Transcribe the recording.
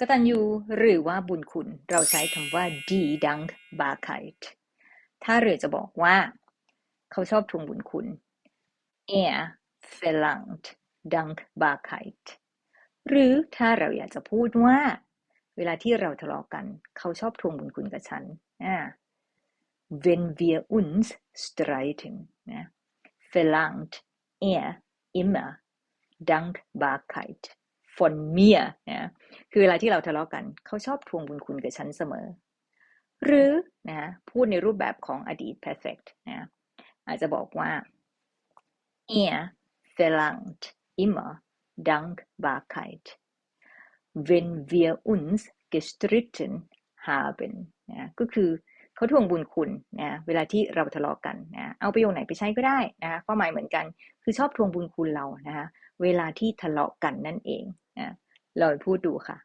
กตัญญูหรือว่าบุญคุณ เราใช้คำว่า die Dankbarkeit ถ้าเรือจะบอกว่า เขาชอบทวงบุญคุณ er verlangt Dankbarkeit หรือถ้าเราอยากจะพูดว่า เวลาที่เราทะเลาะกัน เขาชอบทวงบุญคุณกับฉันอ่า wenn wir uns streiten นะ verlangt er immer Dankbarkeit von mir นะ คือเวลาที่เราทะเลาะกัน เขาชอบทวงบุญคุณกับฉันเสมอ หรือนะพูดในรูปแบบของอดีต perfect นะอาจจะบอกว่า er verlangt immer Dankbarkeit wenn wir uns gestritten haben นะก็คือเขาทวงบุญคุณนะเวลาที่เราทะเลาะกันนะเอาประโยคไหนไปใช้ก็ได้นะความหมายเหมือนกัน คือชอบทวงบุญคุณเรานะคะเวลาที่ทะเลาะกันนั่นเองนะ ลอยพูดดูค่ะ